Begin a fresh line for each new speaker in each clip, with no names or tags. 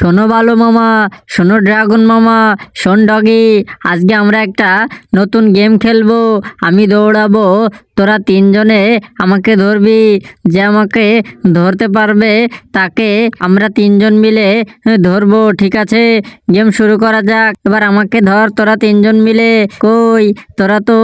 শোনো বালো মামা, শোনো ড্রাগন মামা, শোন ডগি, আজকে আমরা একটা নতুন গেম খেলব, আমি দৌড়াবো তোরা তিনজনে আমাকে ধরবি, যে আমাকে ধরতে পারবে তাকে আমরা তিনজন মিলে ধরবো, ঠিক আছে? গেম শুরু করা যাক। এবার আমাকে ধর, তোরা তিনজন মিলে। কই? তোরা তো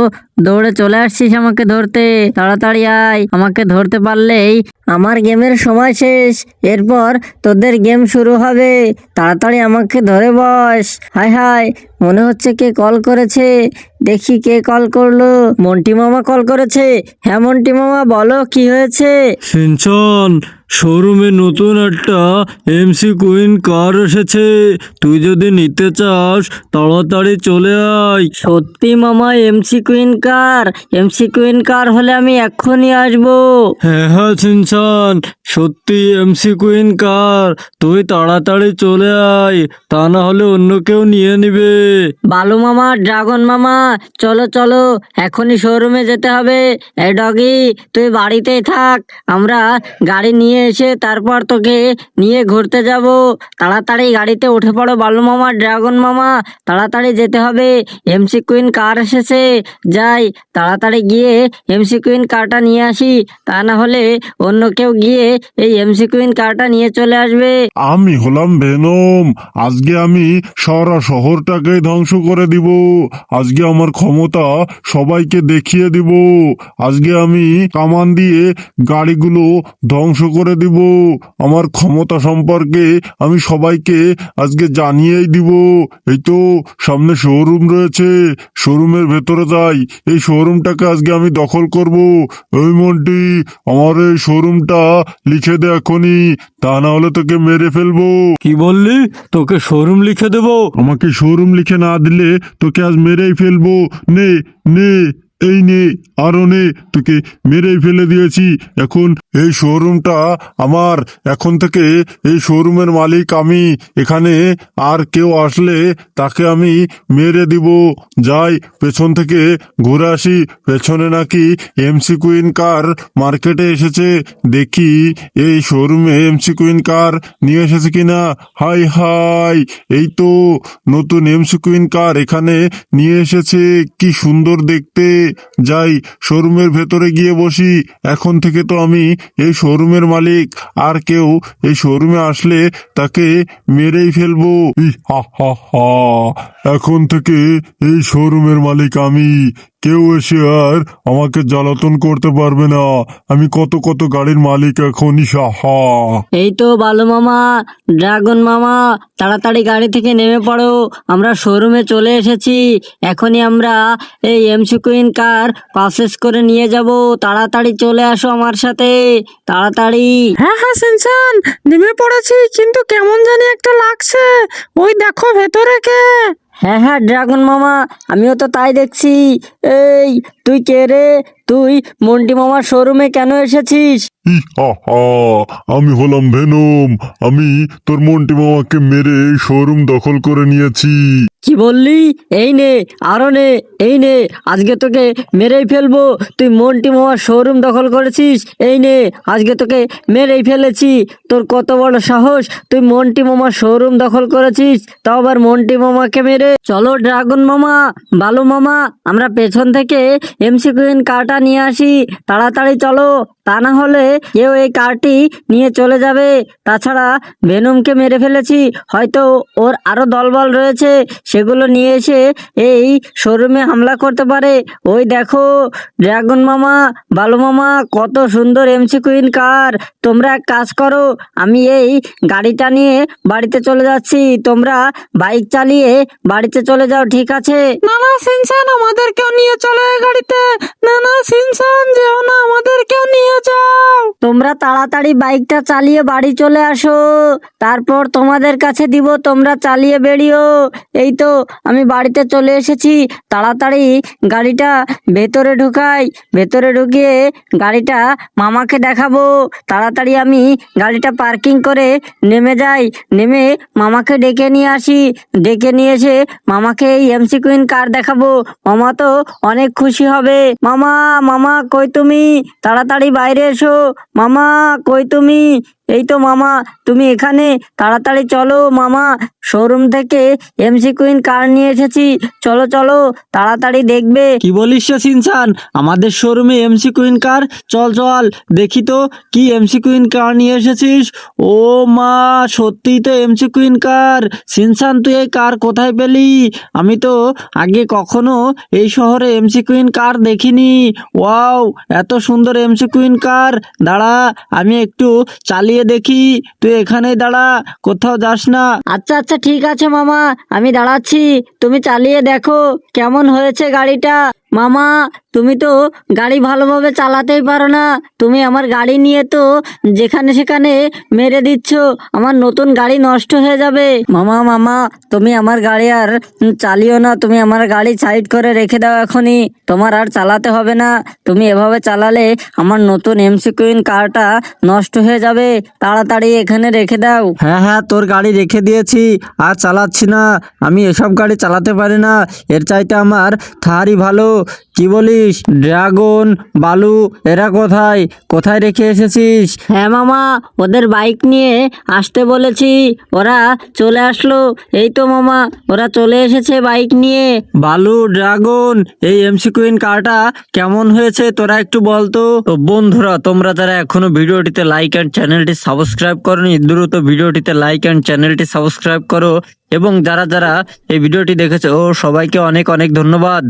দৌড়ে চলে আসছিস আমাকে ধরতে। তাড়াতাড়ি আয়। আমাকে ধরতে পারলেই আমার গেমের সময় শেষ। এরপর তোদের গেম শুরু হবে। তাড়াতাড়ি আমাকে ধরে বস। হায় হায়, মনে হচ্ছে কে কল করেছে। দেখি কে কল করল। মন্টি মামা কল করেছে। হ্যাঁ মন্টি মামা, বলো কি হয়েছে?
সিনচন শোরুমে নতুন একটা এমসি কুইন কার এসেছে। তুই যদি নিতে চাস তাড়াতাড়ি চলে আয়।
সত্যি মামা McQueen car McQueen car হলে আমি এক্ষুনি আসব।
হ্যাঁ হ্যাঁ সিনচান সত্যি এমসি কুইন কার তুই তাড়াতাড়ি চলে আয়। তা না হলে অন্য কেউ নিয়ে নিবে।
বালু মামা ড্রাগন মামা চলো চলো এখনই শোরুমে যেতে হবে। এই ডগি তুই বাড়িতেই থাক। আমরা গাড়ি নিয়ে এসে তারপর তোকে নিয়ে ঘুরতে যাব। তাড়াতাড়ি গাড়িতে উঠে পড়ো বালু মামা, ড্রাগন মামা। তাড়াতাড়ি যেতে হবে। এমসি কুইন কার এসেছে। যাই, তাড়াতাড়ি গিয়ে এমসি কুইন কারটা নিয়ে আসি। তা না হলে অন্য কেউ গিয়ে এই এমসি কুইন কারটা নিয়ে চলে আসবে।
আমি হলাম ভেনম। আজকে আমি সারা শহরটাকে ধ্বংস করে দিব। আজকে আমার ক্ষমতা সবাইকে দেখিয়ে দিব। আজকে আমি কামান দিয়ে গাড়িগুলো ধ্বংস করে দিব। আমার ক্ষমতা সম্পর্কে আমি সবাইকে আজকে জানিয়েই দিব। এই তো সামনে শোরুম রয়েছে। শোরুমের ভেতরে যাই। এই শোরুমটাকে আজকে আমি দখল করব। ওই মন্টি আমার এই শোরুমটা লিখে দে এখনই। তা না হলে তোকে মেরে ফেলব।
কি বললি? তোকে শোরুম লিখে দেবো?
আমাকে শোরুম লিখে না দিলে তোকে আজ মেরেই ফেলব। নে নে। এই নে, আরও নে, তোকে মেরেই ফেলে দিয়েছি। এখন এই শোরুমটা আমার। এখন থেকে এই শোরুমের মালিক আমি। এখানে আর কেউ আসলে তাকে আমি মেরে দিব। যাই, পেছন থেকে ঘুরে আসি। পেছনে নাকি এমসি কুইন কার মার্কেটে এসেছে। দেখি এই শোরুমে এমসি কুইন কার নিয়ে এসেছে কিনা। হাই হাই, এই তো নতুন এমসি কুইন কার এখানে নিয়ে এসেছে। কি সুন্দর দেখতে। যাই, শোরুমের ভেতরে গিয়ে বসি। এখন থেকে তো আমি এই শোরুমের মালিক। আর কেউ এই শোরুমে আসলে তাকে মেরেই ফেলব। হ, হা হা। এখন থেকে এই শোরুমের মালিক আমি। কেউ এসে আর আমাকে জ্বালাতন করতে পারবে না। আমি কত কত গাড়ির মালিক এখন ইসাহা
এই তো বালু মামা ড্রাগন মামা তাড়াতাড়ি গাড়ি থেকে নেমে পড়ো। আমরা শোরুমে চলে এসেছি। এখনই আমরা এই এমসি কুইন কার পারচেস করে নিয়ে যাব। তাড়াতাড়ি চলে আসো আমার সাথে। তাড়াতাড়ি।
হ্যাঁ হ্যাঁ সেনসান নেমে পড়েছি কিন্তু কেমন জানি একটা লাগছে। ওই দেখো ভেতরে কে।
হ্যাঁ হ্যাঁ ড্রাগন মামা আমিও তো তাই দেখছি। এই তুই কে রে? তুই মন্টি মামার শোরুমে কেন এসেছিস?
ই হা হা আমি হলাম ভেনম। আমি তোর মন্টি মামাকে মেরে শোরুম দখল করে নিয়েছি।
কি বললি? এই নে আরও নে এই নে আজকে তোকে মেরেই ফেলব। তুই মন্টি মামার শোরুম দখল করেছিস? এই নে আজকে তোকে মেরেই ফেলেছি। তোর কত বড় সাহস? তুই মন্টি মামার শোরুম দখল করেছিস তাও আবার মন্টি মামাকে মেরে। চলো ড্রাগন মামা বালু মামা আমরা পেছন থেকে এমসি কুইন কারটা নিয়ে আসি তাড়াতাড়ি চলো। তা না হলে কেউ এই কারটি নিয়ে চলে যাবে। তাছাড়া ভেনুমকে মেরে ফেলেছি, হয়তো ওর আরও দলবল রয়েছে, সেগুলো নিয়ে এসে এই শোরুমে হামলা করতে পারে। ওই দেখো, ড্রাগন মামা, বালু মামা, কত সুন্দর এমসি কুইন কার। তোমরা এক কাজ করো, আমি এই গাড়িটা নিয়ে বাড়িতে চলে যাচ্ছি। তোমরা বাইক চালিয়ে বাড়িতে চলে যাও, ঠিক আছে?
না না সেনসান, আমাদেরকেও নিয়ে চলো গাড়িতে। না না সেনসান, যেও না, আমাদেরকেও নিয়ে যাও।
তোমরা তাড়াতাড়ি বাইকটা চালিয়ে বাড়ি চলে আসো। তারপর তোমাদের কাছে দিব, তোমরা চালিয়ে বেরিও। এই তো, আমি বাড়িতে চলে এসেছি। তাড়াতাড়ি গাড়িটা ভেতরে ঢুকাই। ভেতরে ঢুকিয়ে গাড়িটা মামাকে দেখাবো। তাড়াতাড়ি আমি গাড়িটা পার্কিং করে নেমে যাই। নেমে মামাকে ডেকে নিয়ে আসি। ডেকে নিয়ে এসে মামাকে এই এমসি কুইন কার দেখাবো। মামা তো অনেক খুশি হবে। মামা মামা, কই তুমি? তাড়াতাড়ি বাইরে এসো। মামা কই তুমি? এই তো মামা, তুমি এখানে, তাড়াতাড়ি চলো মামা। শোরুম থেকে এমসি কুইন কার নিয়ে এসেছি। চলো চলো, তাড়াতাড়ি দেখবে।
কি বলিস সিনসান? আমাদের শোরুমে এমসি কুইন কার চল চল, দেখি তো, কি এমসি কুইন কার নিয়ে এসেছিস? ও মা, সত্যিই তো এমসি কুইন কার সিনসান, তুই এই কার কোথায় পেলি? আমি তো আগে কখনো এই শহরে এমসি কুইন কার দেখিনি। ওয়াও, এত সুন্দর এমসি কুইন কার দাঁড়া, আমি একটু চালিয়ে দেখি, তুই এখানে দাঁড়া, কোথাও যাস না।
আচ্ছা আচ্ছা ঠিক আছে মামা, আমি দাঁড়াচ্ছি, তুমি চালিয়ে দেখো, কেমন হয়েছে গাড়িটা? মামা, তুমি তো গাড়ি ভালোভাবে চালাতেই পারো না। তুমি আমার গাড়ি নিয়ে তো যেখানে সেখানে মেরে দিচ্ছ। আমার নতুন গাড়ি নষ্ট হয়ে যাবে। মামা মামা, তুমি আমার গাড়ি আর চালিও না। তুমি আমার গাড়ি সাইড করে রেখে দাও এখনই। তোমার আর চালাতে হবে না। তুমি এভাবে চালালে আমার নতুন এমসি কুইন কারটা নষ্ট হয়ে যাবে। তাড়াতাড়ি এখানে রেখে দাও।
হ্যাঁ হ্যাঁ তোর গাড়ি রেখে দিয়েছি। আর চালাচ্ছি না। আমি এসব গাড়ি চালাতে পারি না। এর চাইতে আমার থারই ভালো। কি বলিস? ড্রাগন বালু এরা কোথায়? কোথায় রেখে এসেছিস?
হ্যাঁ মামা ওদের বাইক নিয়ে আসতে বলেছি। ওরা চলে আসলো। এই তো মামা ওরা চলে এসেছে বাইক নিয়ে।
বালু ড্রাগন এই এমসি কুইন কারটা কেমন হয়েছে তোরা একটু বলতো তো। বন্ধুরা তোমরা যারা এখনও ভিডিওটিতে লাইক অ্যান্ড চ্যানেলটি সাবস্ক্রাইব করনি দ্রুত ভিডিওটিতে লাইক অ্যান্ড চ্যানেলটি সাবস্ক্রাইব করো। এবং যারা যারা এই ভিডিওটি দেখেছে ও সবাইকে অনেক অনেক ধন্যবাদ।